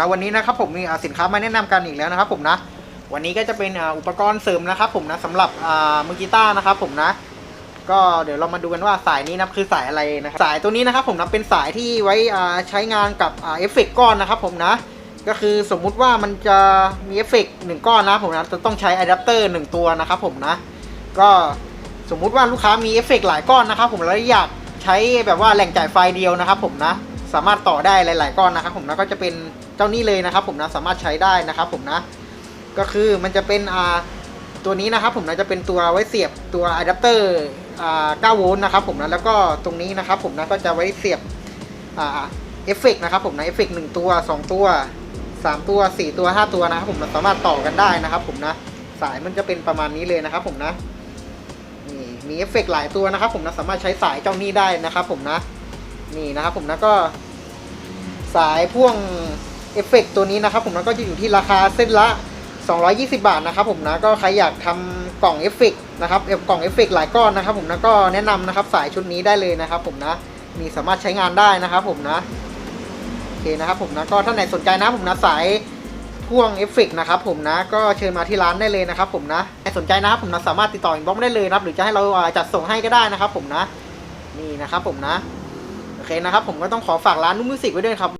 นะวันนี้นะครับผมมีสินค้ามาแนะนำกันอีกแล้วนะครับผมนะ วันนี้ก็จะเป็นอุปกรณ์เสริมนะครับผมนะสำหรับมือกีตาร์นะครับผมนะ ก็เดี๋ยวเรามาดูกันว่าสายนี้นะคือสายอะไรนะครับสายตัวนี้นะครับผมนะเป็นสายที่ไว้ใช้งานกับเอฟเฟกต์ก้อนนะครับผมนะก็คือสมมุติว่ามันจะมีเอฟเฟกต์หนึ่งก้อนนะผมนะจะต้องใช้อะแดปเตอร์หนึ่งตัวนะครับผมนะ ก็สมมุติว่าลูกค้ามีเอฟเฟกต์หลายก้อนนะครับผมแล้วอยากใช้แบบว่าแหล่งจ่ายไฟเดียวนะครับผมนะ สามารถต่อได้หลาย ๆ ก้อนนะครับผมนะก็จะเป็นเจ้านี้เลยนะครับ ผมนะสามารถใช้ได้นะครับผมนะก็คือมันจะเป็นอ่าตัวนี้นะครับผมนะจะเป็นตัวไว้เสียบตัวอะแดปเตอร์อ่า9โวลต์นะครับผมนะแล้วก็ตรงนี้นะครับผมนะก็จะไว้เสียบอ่าเอฟเฟกต์นะครับผมนะเอฟเฟกต์หนึ่งตัวสองตัวสามตัวสี่ตัวห้าตัวนะครับผมสามารถต่อกันได้นะครับผมนะสายมันจะเป็นประมาณนี้เลยนะครับผมนะนี่มีเอฟเฟกต์หลายตัวนะครับผมนะสามารถใช้สายเจ้านี้ได้นะครับผมนะ นี่นะครับผมนะก็สายพ่วงเอฟเฟกต์ตัวนี้นะครับผมนะก็จะอยู่ที่ราคาเส้นละ 220 บาทนะครับผมนะก็ใครอยากทำกล่องเอฟเฟกต์นะครับเอฟกล่องเอฟเฟกต์หลายก้อนนะครับผมนะก็แนะนำนะครับสายชุดนี้ได้เลยนะครับผมนะมีสามารถใช้งานได้นะครับผมนะโอเคนะครับผมนะก็ท่านไหนสนใจนะผมนะสายพ่วงเอฟเฟกต์นะครับผมนะก็เชิญมาที่ร้านได้เลยนะครับผมนะใครสนใจนะครับผมนะสามารถติดต่ออินบ็อกซ์ได้เลยนะครับหรือจะให้เราจัดส่งให้ก็ได้นะครับผมนะนี่นะครับผมนะ โอเคนะครับ ผมก็ต้องขอฝากร้านนุ่มมิวสิกไว้ด้วยครับ